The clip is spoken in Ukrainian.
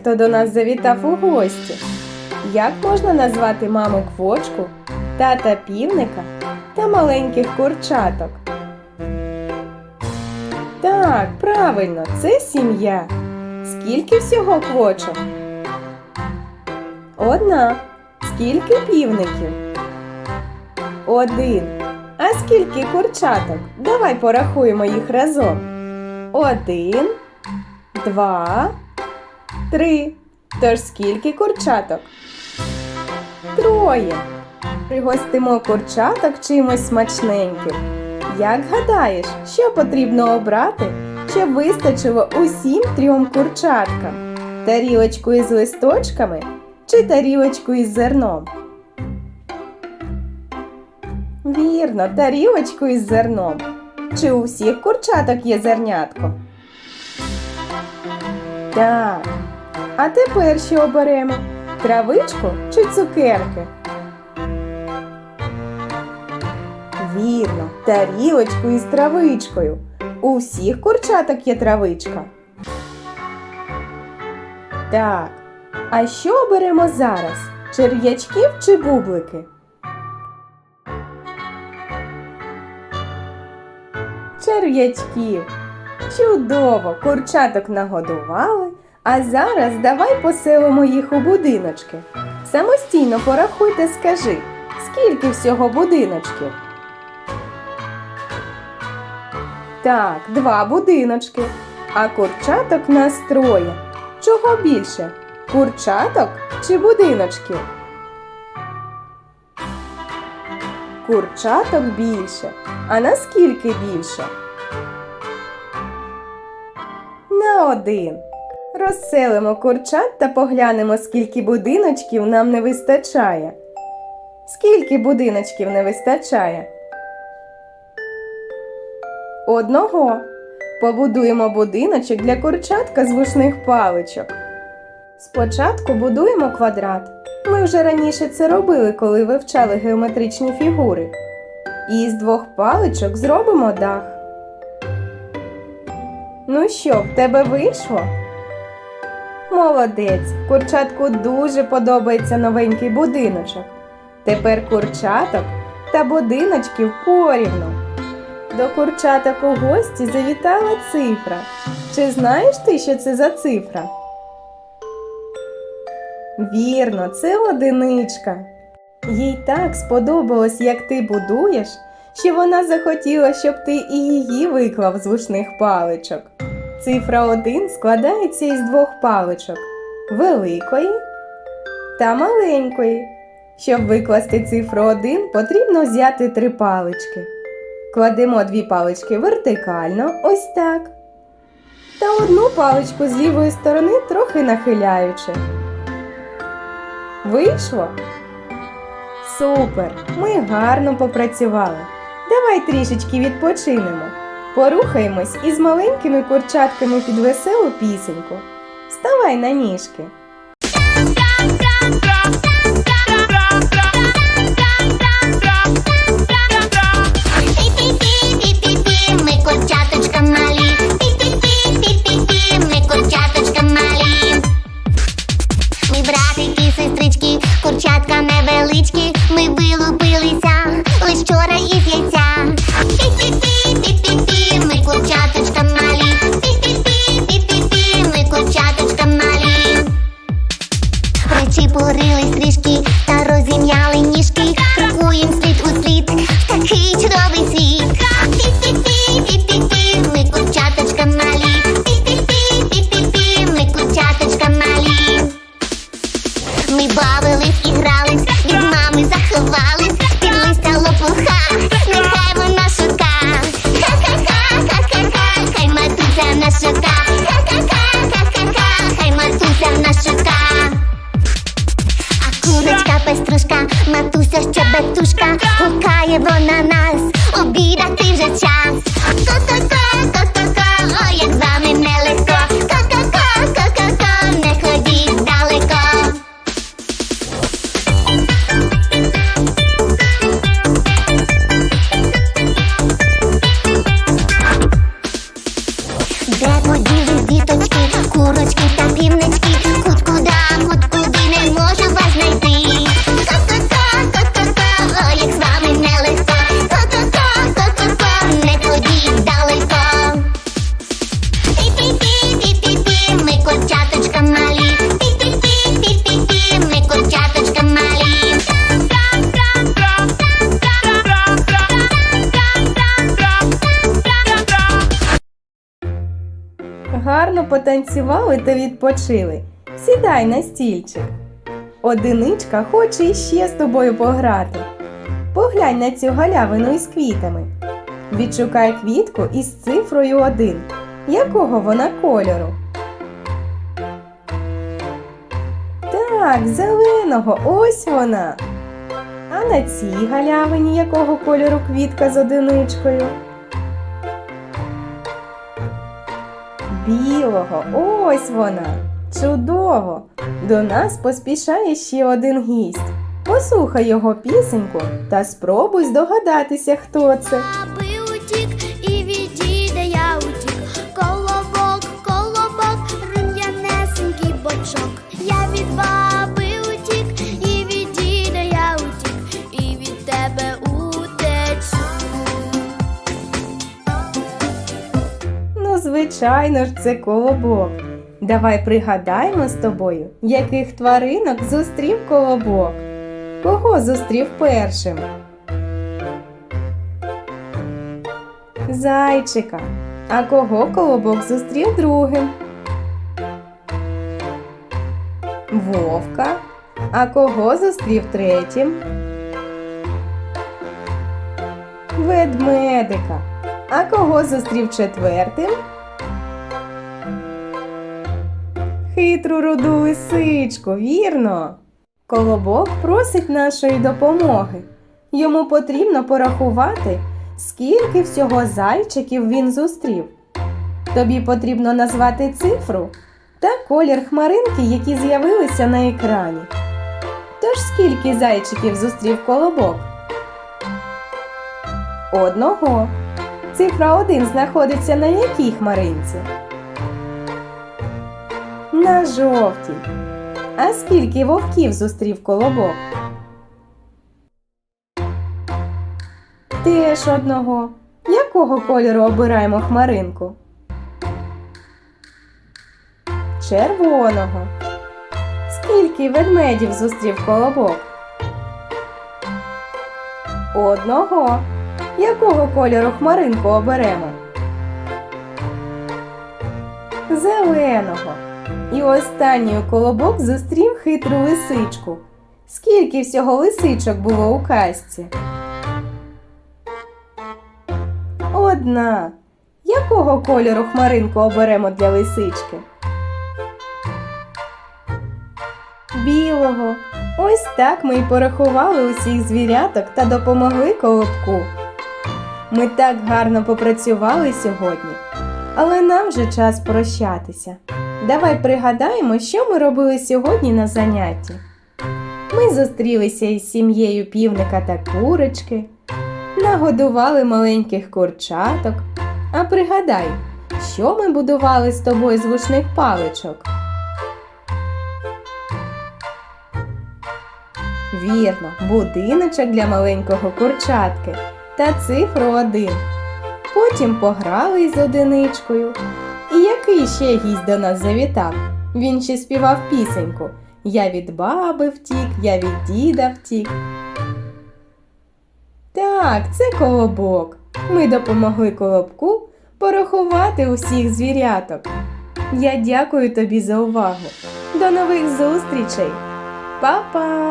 хто до нас завітав у гості. Як можна назвати маму квочку, тата півника та маленьких курчаток? Так, правильно, це сім'я. Скільки всього квочок? Одна. Скільки півників? Один. А скільки курчаток? Давай порахуємо їх разом. Один, два, три. Тож скільки курчаток? Троє. Пригостимо курчаток чимось смачненьким. Як гадаєш, що потрібно обрати, щоб вистачило усім трьом курчаткам? Тарілочку із листочками чи тарілочку із зерном? Вірно, тарілочку із зерном. Чи у всіх курчаток є зернятко? Так. А тепер що оберемо? Травичку чи цукерки? Вірно, тарілочку із травичкою. У всіх курчаток є травичка. Так. А що оберемо зараз? Черв'ячків чи бублики? Черв'ячків. Чудово! Курчаток нагодували, а зараз давай поселимо їх у будиночки. Самостійно порахуй та скажи, скільки всього будиночків? Так, два будиночки. А курчаток нас троє. Чого більше? Курчаток чи будиночків? Курчаток більше. А наскільки більше? На один. Розселимо курчат та поглянемо, скільки будиночків нам не вистачає. Скільки будиночків не вистачає? Одного. Побудуємо будиночок для курчатка з вушних паличок. Спочатку будуємо квадрат. Ми вже раніше це робили, коли вивчали геометричні фігури. І з двох паличок зробимо дах. Ну що, в тебе вийшло? Молодець! Курчатку дуже подобається новенький будиночок. Тепер курчаток та будиночків порівну. До курчаток у гості завітала цифра. Чи знаєш ти, що це за цифра? Вірно, це одиничка. Їй так сподобалось, як ти будуєш, що вона захотіла, щоб ти і її виклав з вушних паличок. Цифра 1 складається із двох паличок великої та маленької. Щоб викласти цифру 1, потрібно взяти три палички. Кладемо дві палички вертикально, ось так. Та одну паличку з лівої сторони трохи нахиляючи. Вийшло? Супер! Ми гарно попрацювали. Давай трішечки відпочинемо. Порухаємось із маленькими курчатками під веселу пісеньку. Вставай на ніжки. Курчатка невеличкі. Ми вилупилися лиш вчора Ми бавились і грались, від мами заховались, під листя лопуха, нехай вона шука. Ха-ха-ха, ха-ха-ха, хай матуся нас шука. Ха-ха-ха, ха-ха-ха, хай матуся нас шука. А курочка пеструшка, матуся щебетушка, гукає вона нас, обідати вже час. Ко-ко-ко, потанцювали та відпочили. Сідай на стільчик. Одиничка хоче іще з тобою пограти. Поглянь на цю галявину із квітами. Відшукай квітку із цифрою 1. Якого вона кольору? Так, зеленого, ось вона. А на цій галявині якого кольору квітка з одиничкою? Білого, ось вона. Чудово! До нас поспішає ще один гість. Послухай його пісеньку та спробуй здогадатися, хто це. Звичайно ж, це колобок. Давай пригадаємо з тобою, яких тваринок зустрів колобок. Кого зустрів першим? Зайчика. А кого колобок зустрів другим? Вовка. А кого зустрів третім? Ведмедика. А кого зустрів четвертим? Хитру руду лисичку, вірно. Колобок просить нашої допомоги. Йому потрібно порахувати, скільки всього зайчиків він зустрів. Тобі потрібно назвати цифру та колір хмаринки, які з'явилися на екрані. Тож скільки зайчиків зустрів колобок? Одного. Цифра 1 знаходиться на якій хмаринці? На жовтій. А скільки вовків зустрів колобок? Теж одного. Якого кольору обираємо хмаринку? Червоного. Скільки ведмедів зустрів колобок? Одного. Якого кольору хмаринку оберемо? Зеленого. І останньою колобок зустрів хитру лисичку. Скільки всього лисичок було у казці? Одна. Якого кольору хмаринку оберемо для лисички? Білого. Ось так ми й порахували усіх звіряток та допомогли колобку. Ми так гарно попрацювали сьогодні, але нам вже час прощатися. Давай пригадаємо, що ми робили сьогодні на занятті. Ми зустрілися із сім'єю півника та курочки, нагодували маленьких курчаток. А пригадай, що ми будували з тобою з вушних паличок. Вірно, будиночок для маленького курчатки та цифру один. Потім пограли із одиничкою. І який ще гість до нас завітав? Він ще співав пісеньку Я від баби втік, я від діда втік. Так, це колобок. Ми допомогли колобку порахувати усіх звіряток. Я дякую тобі за увагу. До нових зустрічей. Па-па!